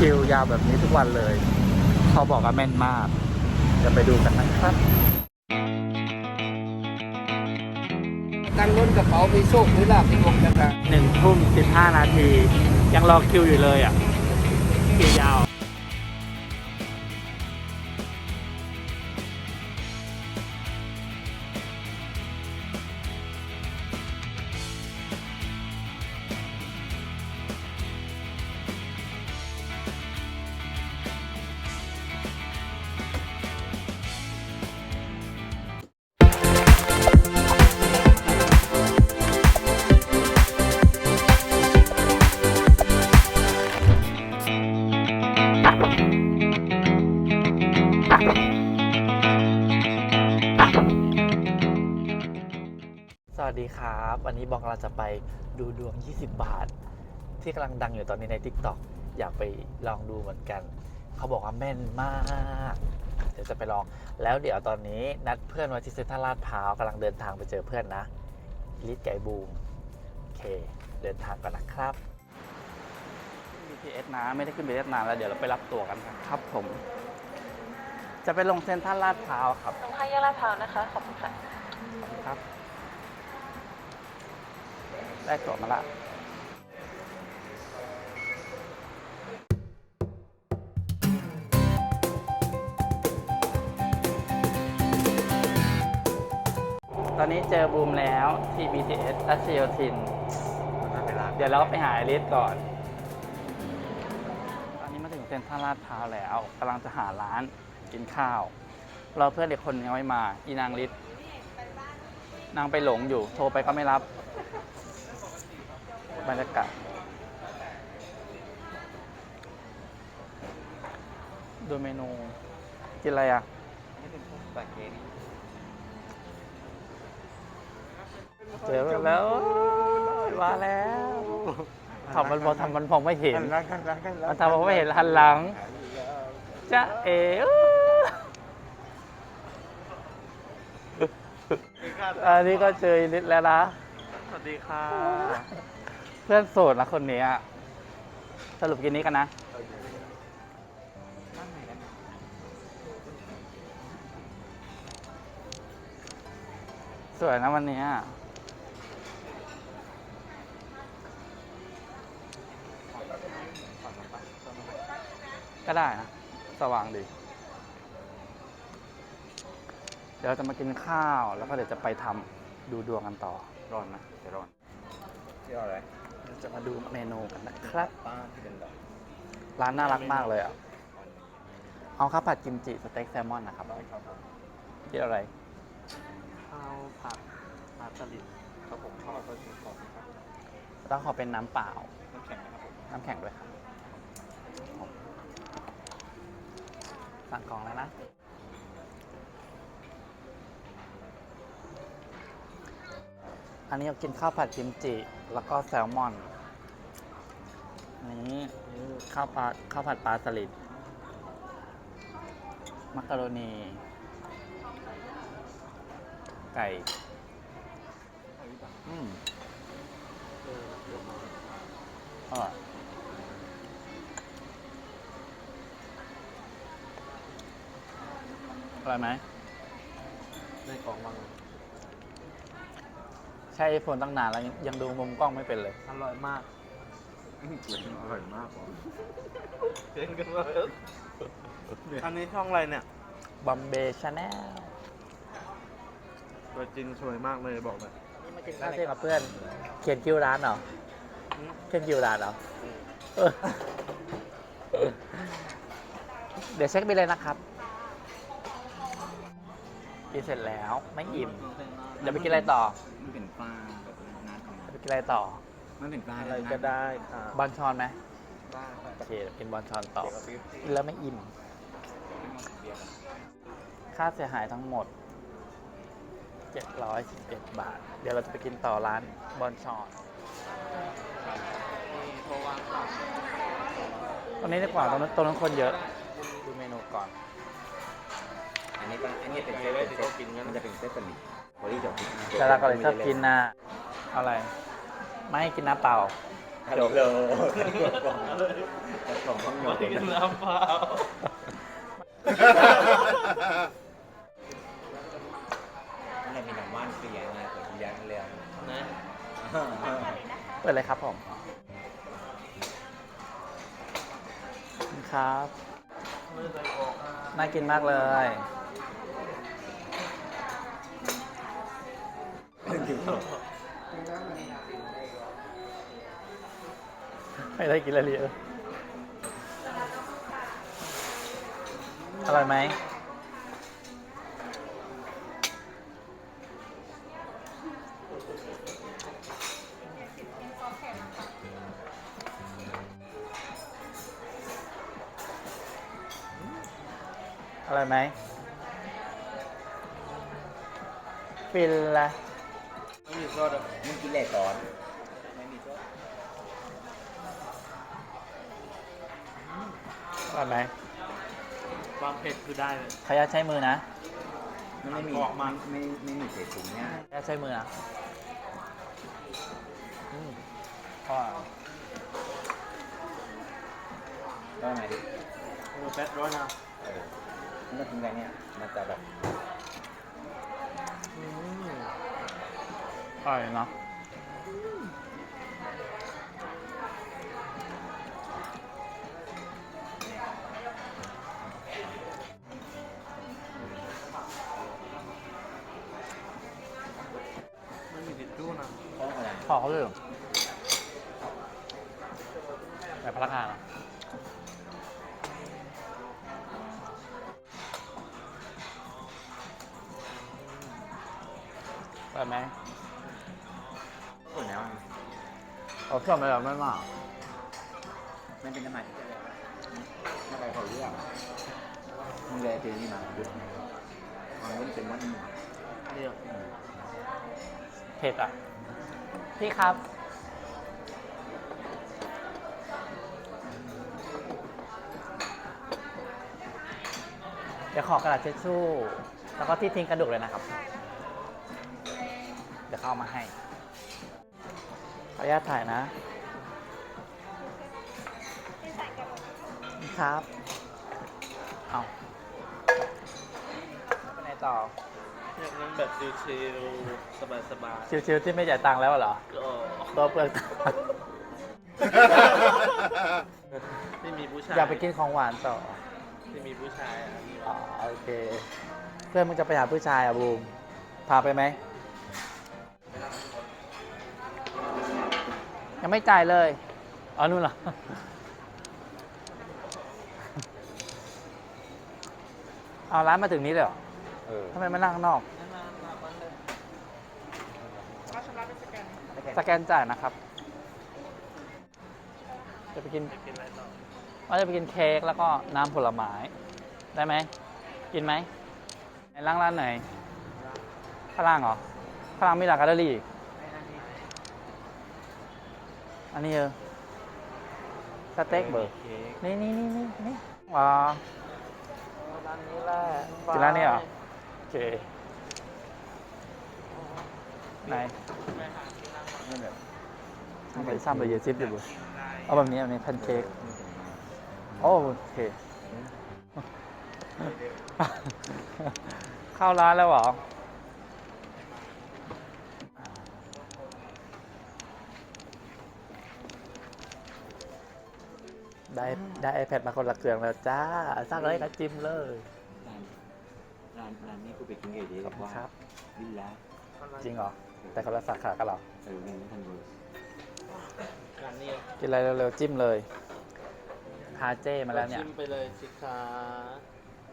คิวยาวแบบนี้ทุกวันเลย เขาบอกว่าแม่นมาก จะไปดูกันนะครับตั้งล้นกระเป๋ามีโชคหรือลาภที่วงกันนะหนึ่งทุ่มสิบห้านาที ยังรอคิวอยู่เลยอะ คิวยาว วันนี้บอกเราจะไปดูดวง 20 บาท ที่กำลังดังอยู่ตอนนี้ใน Tik t o อกอยากไปลองดูเหมือนกัน เขาบอกว่าแม่นมาก เดี๋ยวจะไปลอง แล้วเดี๋ยวตอนนี้นัดเพื่อนไว้ที่เซ็นทรัลลาดพร้าวกำลังเดินทางไปเจอเพื่อนนะลิศไก่บูมโอเค เดินทางกันนะครับ BTS นะไม่ได้ขึ้น BTS นานแล้วเดี๋ยวเราไปรับตั๋วกันครับผม จะไปลงเซ็นทรัลลาดพร้าวครับ ตรงข้างแยกลาดพร้าวนะคะ ขอบคุณค่ะครับ ได้ตั๋วมาละตอนนี้เจอบูมแล้วที่ BTS รัชโยธิน เดี๋ยวเราไปหาไอริสก่อน ตอนนี้มาถึงเซ็นทรัลลาดพร้าวแล้วกำลังจะหาร้านกินข้าวรอเพื่อนเด็กคนยังไม่มา อีนางฤทธิ์นางไปหลงอยู่ โทรไปก็ไม่รับ บรรยากาศดูเมนู กินอะไรอะเจอแล้วมาแล้วทำมันพอทำมันพองไม่เห็นมันทำมันไม่เห็นหันหลังจะเอ๋อันนี้ก็เจออีนิดแล้วนะ สวัสดีค่ะเพื่อนโสดนะคนนี้อะสรุปกินนี้กันนะ สวยนะวันนี้อะก็ได้นะ สว่างดี เดี๋ยวจะมากินข้าวแล้วก็เดี๋ยวจะไปทำดูดวงกันต่อร้อนนะเดี๋ยวร้อนที่อะไร จะมาดูเมนูกันนะครับป้าที่เป็นดอกร้านน่ารักมากเลยอะเอาข้าวผัดกิมจิสเต็กแซลมอนนะครับคิดอะไรข้าวผัดปลาสลิดครับผมข้าวผัดปลาสลิดกรอบครับแล้วขอเป็นน้ำเปล่า น้ำแข็งนะครับผมน้ำแข็งด้วยครับสั่งกล่องแล้วนะ อันนี้เรากินข้าวผัดกิมจิ แล้วก็แซลมอนอันนี้ข้าวปลาข้าวผัดปลาสลิด มักกะโรนี ไก่ อืมอร่อยอร่อยไหมในกล่องมัง ช้ไอโฟนตั้งนานแล้วยังยังดูมุมกล้องไม่เป็นเลย อร่อยมาก อร่อยมากผมเก่งกันเลยอันนี้ช่องอะไรเนี่ย บอมเบย์ชาแนลตัวจริงสวยมากเลยบอกเลยนี่มากินข้าวเที่ยงกับเพื่อน เขียนคิวร้านเหรอ เขียนคิวร้านเหรอเออเดี๋ยวเช็คบิลเลยนะครับ กินเสร็จแล้วไม่อิ่มเดี๋ยวไปกินอะไรต่อมันเป็นปลาแบบน้ำของเดี๋ยวไปกินอะไรต่อมันเป็นปลาอะไรก็ได้ค่ะบอลชอนไหมได้ค่ะโอเคเดี๋ยวกินบอลชอนต่อกินแล้วไม่อิ่มเดียวกันค่าเสียหายทั้งหมด 711 บาท เดี๋ยวเราจะไปกินต่อร้านบอลชอนโทรวางค่ะตรงนี้ดีกว่าตรงนั้นตรงนั้นคนเยอะ ดูเมนูก่อนอั นนี้เป็นอันนี้เป็นเซตเป็นเซตมันจะเป็นเซตสลิดบริจาคแต่เราก็เลยชอบกินนะเอาอะไร ไม่ให้กินน้ำเปล่าฮัลโหลของห้องนอนกินน้ำเปล่านี่มีน้ำว่านเปียไงเปิดเลี้ยงเรียงนะเปิดเลยครับผมครับไม่ได้ออกอะน่ากินมากเลยไม่ได้กินอะไรเลยอร่อยไหมอร่อยไหมฟินละ ไม่มีซอสอะมึงกินเหล็กก่อน ไม่มีก็อร่อยไหมความเผ็ดคือได้เลยขออนุญาตใช้มือนะมันไม่มีออกมา ไม่ไม่มีเศษถุงเนี่ยขออนุญาตใช้มือนะอืมอร่อยก็ไหนดิโอ้แป๊ดร้อยนะเออมันก็ทิ้งไปเนี่ย มันจะแบบ อืม อร่อยเนาะไม่มีติดตู้นะข้ออะไรพอเขาเลยเหรอแบบพนักงานอะอร่อยไหม เราชอบไหมเราไม่มากมันเป็นน้ำมันที่จะแม่ไปเขาเลือกมึงเลยเจอนี่มาดูมันเป็นวันหนึ่งเรียกเผ็ดอะ พี่ครับ เดี๋ยวขอกระดาษเช็ดชู่ แล้วก็ที่ทิ้งกระดูกเลยนะครับ เดี๋ยวเข้ามาให้ ออนุญาตถ่ายนะ ครับ เอาไปไหนต่ออยากนั่งแบบชิลๆสบายชิวๆที่ไม่จ่ายตังค์แล้วเหรอๆก็ตัวเปลือกตังค์ไม่มีผู้ชายอยากไปกินของหวานต่อ ไม่มีผู้ชายอะอ๋อ โอเค เพื่อนมึงจะไปหาผู้ชายอะบูม พาไปไหม ยังไม่จ่ายเลยอ๋อนู่นเหรอเอาร้านมาถึงนี้เลยเหรอเออทำไมมานั่งข้างนอก สแกนจ่ายนะครับ จะไปกินไปกินอะไรต่อว่าจะไปกินเค้กแล้วก็น้ำผลไม้ ได้ไหม กินไหมไหนร้านร้านไหน ข้างล่างเหรอ ข้างล่างมีร้านแกลเลอรี่ อันนี้เออสเต็กเบอร์เค้กนี่นี่นี่นี่นี่ว้าร้านนี้แหละกินร้านนี้เหรอโอเคไหนไปหาที่นั่งไม่แบบทำไปซ้ำไปเยซิปอยู่เบอร์กินได้เอาแบบนี้แบบนี้แพนเค้กโอ้โอเคเข้าร้านแล้วเหรอ ได้ได้ iPad มาคนละเครื่องแล้วจ้าสร้างเลยนะจิ้มเลยร้านร้านนี้กูไปกินเกดีขอบคุณครับ วิลล่าจริงเหรอ แต่คนละสาขากันเหรอ เออนี่ทันเบอร์ร้านนี้กินอะไรเร็วๆจิ้มเลยพาเจ้มาแล้วเนี่ยชิมไปเลยสิคะ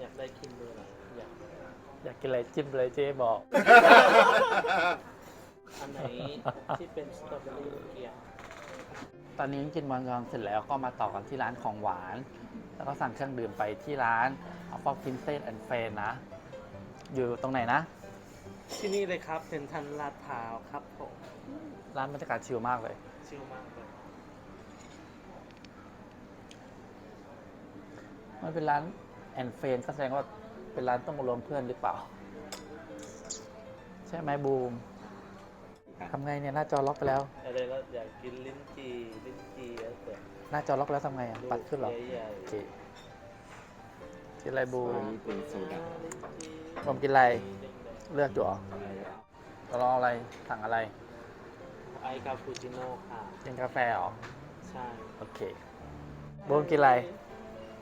อยากได้คิมเบอร์อะไรอยากอยากกินอะไรจิ้มเลยเจ้บอก อันไหนที่เป็นสตรอเบอรี่เกียร์ ตอนนี้กินบอลกองเสร็จแล้วก็มาต่อกันที่ร้านของหวาน แล้วก็สั่งเครื่องดื่มไปที่ร้านอัลฟอคินเซนแอนเฟนนะ อยู่ตรงไหนนะ ที่นี่เลยครับเซ็นทรัลลาดพร้าวครับผมร้านบรรยากาศชิลมากเลย ชิลมากเลยมันเป็นร้านแอนเฟนก็แสดงว่าเป็นร้านต้องรวมเพื่อนหรือเปล่า ใช่ไหมบูม ทำไงเนี่ยหน้าจอล็อกไปแล้ว อะไรแล้วอยากกินลิ้นจี่ลิ้นจี่แล้วแต่หน้าจอล็อกแล้วทำไงอะ ปัดขึ้นเหรอใหญ่โอเคกินอะไรบูอันนี้เป็นโซดาผมกินอะไร เลือกอยู่เหรออะไรอะจะลองอะไรสั่งอะไรๆไอคาปูชิโน่ค่ะ กินกาแฟเหรอใช่โอเคบูมกินอะไร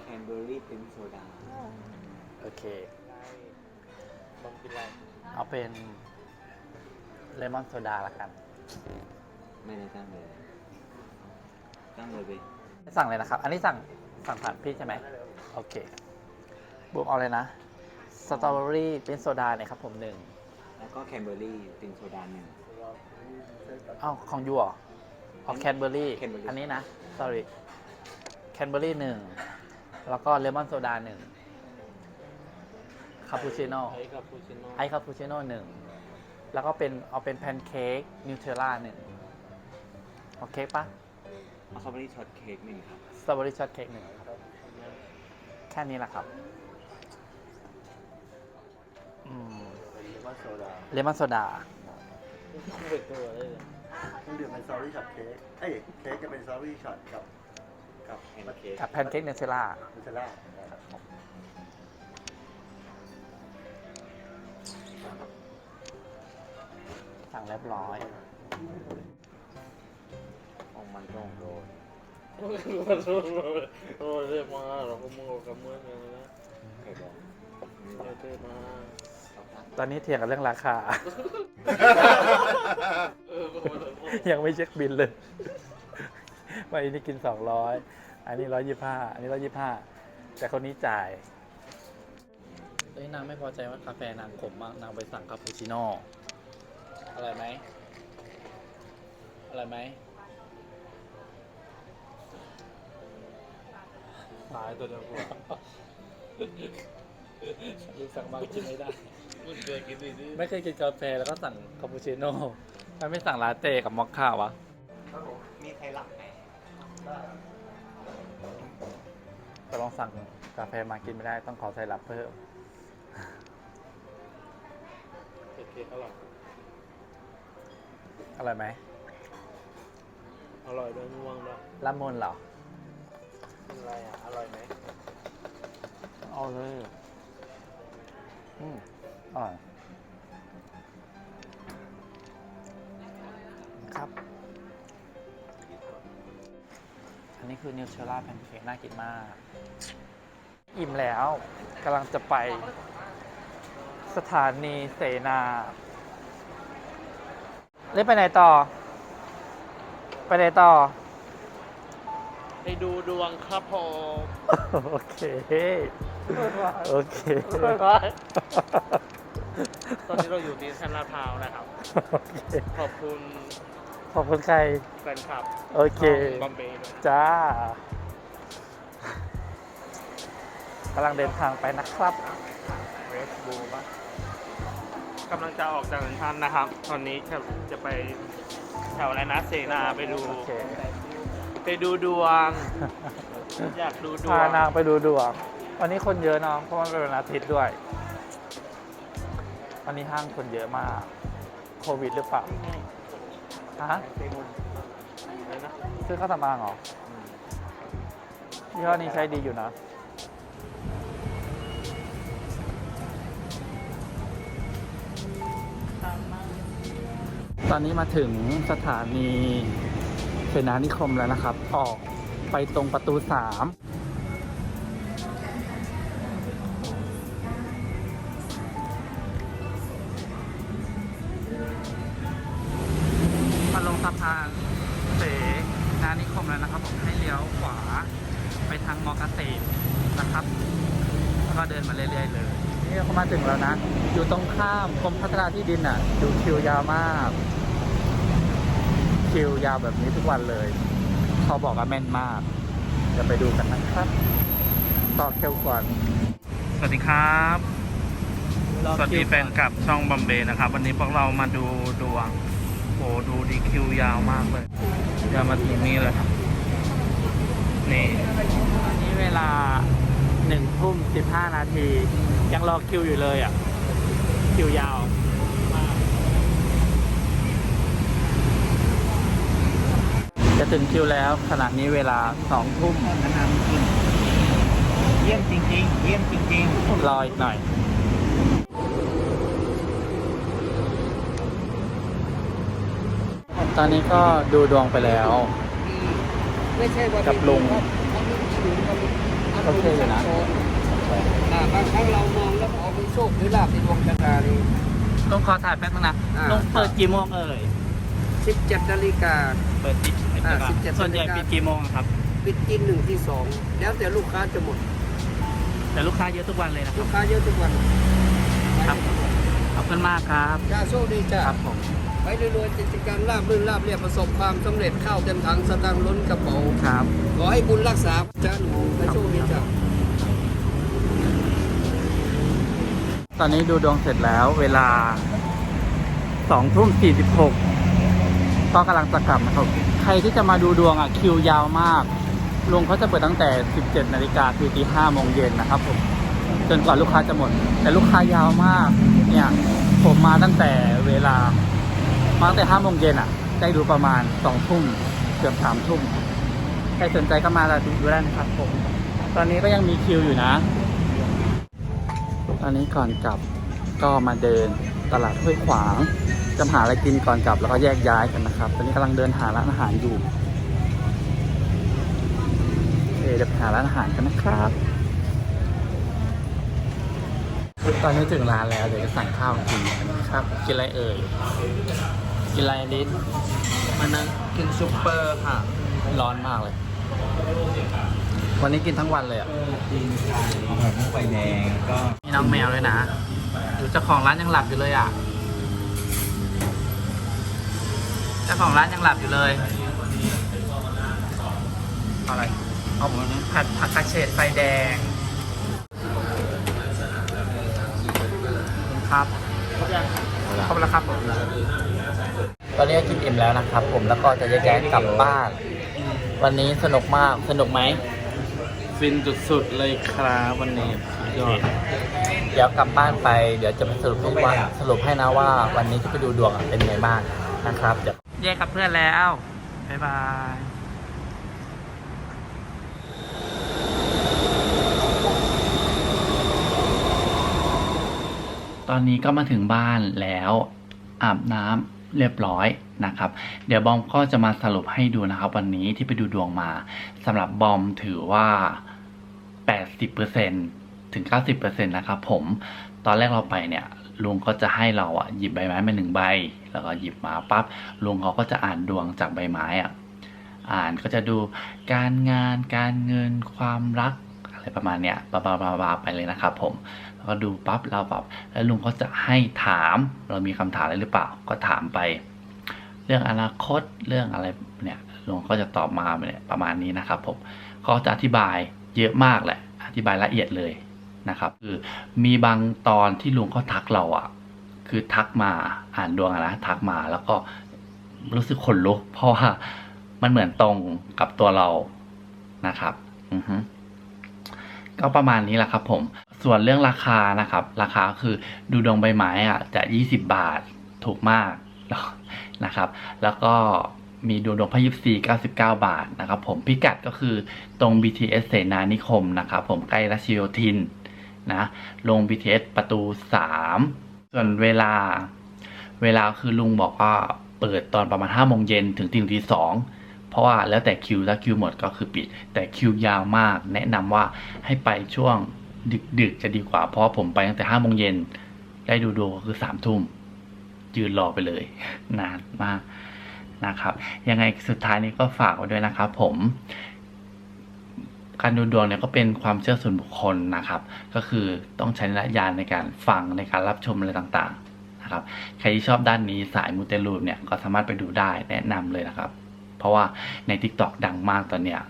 แคนเบอร์รี่เป็นโซดาโอเคได้บางกินอะไรเอาเป็น เลมอนโซดาละกัน ไม่ได้ตั้งเลยตั้งเลยไปสั่งเลยนะครับ อันนี้สั่งสั่งผ่านพี่ใช่ไหมโอเคบูมเอาเลยนะสตรอเบอรี่เป็นโซดาเนี่ยครับผมหนึ่งแล้วก็แคนเบอร์รี่เป็นโซดาหนึ่ง อ้าวของยูเหรอเอาแคนเบอร์รี่ Cadbury อันนี้นะ sorry แคนเบอร์รี่หนึ่งแล้วก็เลมอนโซดาหนึ่งคาปูชิโน่ไอคาปูชิโน่ไอคาปูชิโน่หนึ่ง แล้วก็เป็นเอาเป็นแพนเค้กนิวเทลล่าหนึ่งโอเคปะเอาสตรอเบอรี่ช็อตเค้กหนึ่งครับ สตรอเบอรี่ช็อตเค้กหนึ่งแค่นี้แหละครับอืมเลมอนโซดาเลมอนโซดาเป็นตัวได้เลยเครื่องดื่มเป็นซอรี่ช็อตเค้กเอ้ยเค้กจะเป็นซอรี่ช็อตกับกับแพนเค้กกับแพนเค้กนิวเทลล่านูเทลล่านะครับ สั่งเรียบร้อยของมันก็ของโรยโอ้ยโอ้ยเรียกมาเราก็มึงกับเมื่อไงนะเคยบอกเรียกมาเอาครับตอนนี้เถียงกันเรื่องราคาเออก็มาเลยยังไม่เช็คบินเลยว่าอันนี้กินสองร้อยอันนี้ร้อยยี่ห้าอันนี้ร้อยยี่ห้าแต่คนนี้จ่ายเอ้ยนางไม่พอใจว่ากาแฟนางขมมากนางไปสั่งคาปูชิโน่ อร่อยไหมอร่อยไหมตายตัวเดียวกูลูกสั่งมากินไม่ได้มึงเคยกินดิดิไม่เคยกินกาแฟแล้วก็สั่งคาปูชิโน่ทำไมไม่สั่งลาเต้กับมอคค่าวะ มีใครหลับไหมก็ลองสั่งกาแฟมากินไม่ได้ต้องขอใส่ลับเพิ่มเค้กอร่อย อร่อยไหมอร่อยด้วยง่วงด้วยละมุนเหรอ เป็นไรอะ อร่อยไหมเอาเลยอืมอร่อยครับ อันนี้คือนิวเชล่าแพนเค้กน่ากินมาก อิ่มแล้วกำลังจะไป สถานีเสนา เล่นไปไหนต่อ ไปไหนต่อ ไปดูดวงครับผมโอเค โอเค ตอนนี้เราอยู่ที่เซ็นทรัลลาดพร้าวนะครับโอเคขอบคุณขอบคุณใคร แฟนคลับโอเคบอมเบย์ด้วยจ้ากำลังเดินทางไปนะครับ เรสบูปะ กำลังจะออกจากเดินทางนะครับ ตอนนี้จะจะไปแถวอะไรนะเสนาไปดู โอเคไปดูดวง อยากดูดวพางนางไปดูดวงวันนี้คนเยอะเนาะเพราะมันเป็นวันอาทิตย์ด้วย วันนี้ห้างคนเยอะมาก โควิดหรือเปล่าฮะอะไรนะซื้อข้าวสำอางเหรอยี่ห้อนี้ใช้ดีอยู่นะ อนนี้มาถึงสถานีเสนานิคมแล้วนะครับ ออกไปตรงประตูสามมาลงสะพานเสนานิคมแล้วนะครับ ผมให้เลี้ยวขวาไปทางมอเกษตรนะครับ แล้วก็เดินมาเรื่อยๆเลยนี่เราก็มาถึงแล้วนะ อยู่ตรงข้ามกรมพัฒนาที่ดินอะ ดูคิวยาวมาก คิวยาวแบบนี้ทุกวันเลย เขาบอกว่าแม่นมาก จะไปดูกันนะครับ ต่อคิวก่อน สวัสดีครับ สวัสดีแฟนคลับช่องบอมเบย์นะครับ วันนี้พวกเรามาดูดวงโอ้ดูดีคิวยาวมากเลยยาวมาถึงนี้เลยครับนี่นี่เวลาหนึ่งทุ่มสิบห้านาที ยังรอคิวอยู่เลยอะ คิวยาวมาก จะถึงคิวแล้วขณะนี้เวลาสองทุ่มเยี่ยมจริง ๆ เยี่ยมจริงรออีกหน่อย ตอนนี้ก็ดูดวงไปแล้ว ไม่ใช่ว่ากับลุงโอเคอยู่นะอ่าบางครั้งเรามองแล้วออกมีโชคหรือลาภในดวงชะตานี่ต้องขอถ่ายแป๊บนึงนะอ่าลงเปิดกี่โมงเอ่ย17นาฬิกาเปิดปิด อ่า17ส่วนใหญ่ปิดกี่โมงครับ ปิดกินหนึ่งที่สองแล้วแต่ลูกค้าจะหมด แต่ลูกค้าเยอะทุกวันเลยนะคลูรับ กค้าเยอะทุกวันครับ ขอบคุณมากครับจ้าโชคดีจ้าครับผม ไปรวยๆกิจการลาบลื่นลาบเรียบประสบความสำเร็จเข้าเต็มถังสตางค์ล้นกระเป๋า ครับ ขอให้บุญรักษาจ้าหนูไปโชคดีจ้า ตอนนี้ดูดวงเสร็จแล้วเวลาสองทุ่มสี่สิบหกก็กำลังจะกลับนะครับ ใครที่จะมาดูดวงอะคิวยาวมากลุงเขาจะเปิดตั้งแต่ 17 นาฬิกาคือตีห้าโมงเย็นนะครับผมจนกว่าลูกค้าจะหมด แต่ลูกค้ายาวมาก เนี่ย ผมมาตั้งแต่เวลา มาตั้งแต่ห้าโมงเย็นอะได้ดูประมาณสองทุ่มเกือบสามทุ่มใครสนใจก็มาดูได้นะครับผม ตอนนี้ก็ยังมีคิวอยู่นะ ตอนนี้ก่อนกลับก็มาเดินตลาดห้วยขวาง จะหาอะไรกินก่อนกลับแล้วก็แยกย้ายกันนะครับ ตอนนี้กำลังเดินหาร้านอาหารอยู่โอเคเดี๋ยวไปหาร้านอาหารกันนะครับ ตอนนี้ถึงร้านแล้วเดี๋ยวจะสั่งข้าวกินกันนะครับ กินอะไรเอ่ย กินอะไรลิศมันนั่งกินซุปเปอร์ค่ะ ร้อนมากเลย วันนี้กินทั้งวันเลยอะๆหมูไฟแดงก็มีน้องแมวด้วยนะอยู่เจ้าของร้านยังหลับอยู่เลยอะ เจ้าของร้านยังหลับอยู่เลยเอาอะไรเอาผมผัดผักกระเฉดไฟแดง ครับครบแล้วครับผมตอนนี้กินอิ่มแล้วนะครับ ผมแล้วก็จะแยกย้ายกลับบ้าน วันนี้สนุกมากสนุกไหมฟินสุดๆเลยครับวันนี้สุดยอดเดี๋ยวกลับบ้านไป เดี๋ยวจะไปสรุปทุกวันสรุปให้นะว่า วันนี้ที่ไปดูดวงอะเป็นไงบ้าง นะครับเดี๋ยวแยกกับเพื่อนแล้วบ๊ายบายตอนนี้ก็มาถึงบ้านแล้วอาบน้ำเรียบร้อยนะครับ เดี๋ยวบอมก็จะมาสรุปให้ดูนะครับ วันนี้ที่ไปดูดวงมาสำหรับบอมถือว่า 80%ถึง 90%นะครับผมตอนแรกเราไปเนี่ย ลุงก็จะให้เราอะหยิบใบไม้มาหนึ่งใบ แล้วก็หยิบมาปั๊บลุงเขาก็จะอ่านดวงจากใบไม้อะอ่านก็จะดูการงานการเงินความรักอะไรประมาณเนี้ยบาบาบาบาไปเลยนะครับผมแล้วก็ดูปั๊บเราแบบแล้วลุงก็จะให้ถามเรามีคำถามอะไรหรือเปล่าก็ถามไป เรื่องอนาคตเรื่องอะไรเนี่ยลุงก็จะตอบมาเนี่ยประมาณนี้นะครับผมเขาจะอธิบายเยอะมากแหละอธิบายละเอียดเลย นะครับคือมีบางตอนที่ลุงเขาทักเราอะ คือทักมาอ่านดวงอะนะทักมาแล้วก็รู้สึกขนลุก เพราะว่ามันเหมือนตรงกับตัวเรานะครับอือฮึก็ประมาณนี้แหละครับ ผม ส่วนเรื่องราคานะครับ ราคาคือดูดวงใบไม้อะ จะ 20 บาทถูกมากนะครับ แล้วก็มีดูดวงพยิบซี99 บาทนะครับ ผมพิกัดก็คือตรง BTS เสนานิคมนะครับ ผมใกล้รัชโยธิน นะ ลง BTS ประตู 3 ส่วนเวลา เวลาคือลุงบอกว่าเปิดตอนประมาณ5โมงเย็นถึงตีหนึ่งตีสองเพราะว่าแล้วแต่คิวถ้าคิวหมดก็คือปิด แต่คิวยาวมาก แนะนำว่าให้ไปช่วงดึกๆจะดีกว่า เพราะผมไปตั้งแต่5โมงเย็นได้ดูดวก็คือ3ทุ่มยืนรอไปเลย นานมากนะครับ ยังไงสุดท้ายนี้ก็ฝากไว้ด้วยนะครับผม การดูดวงเนี่ยก็เป็นความเชื่อส่วนบุคคลนะครับ ก็คือต้องใช้วิจารณญาณในการฟังในการรับชมอะไรต่างๆนะครับ ใครที่ชอบด้านนี้สายมูเตลูเนี่ยก็สามารถไปดูได้แนะนำเลยนะครับ เพราะว่าใน TikTok ดังมากตอนเนี้ย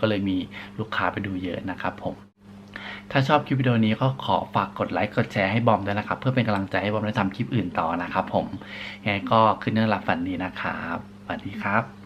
ก็เลยมีลูกค้าไปดูเยอะนะครับผม ถ้าชอบคลิปวิดีโอนี้ก็ขอฝากกดไลค์กดแชร์ให้บอมด้วยนะครับ เพื่อเป็นกำลังใจให้บอมได้ทำคลิปอื่นต่อนะครับผมยังไงก็คืนนี้หลับฝันดีนะครับสวัสดีครับ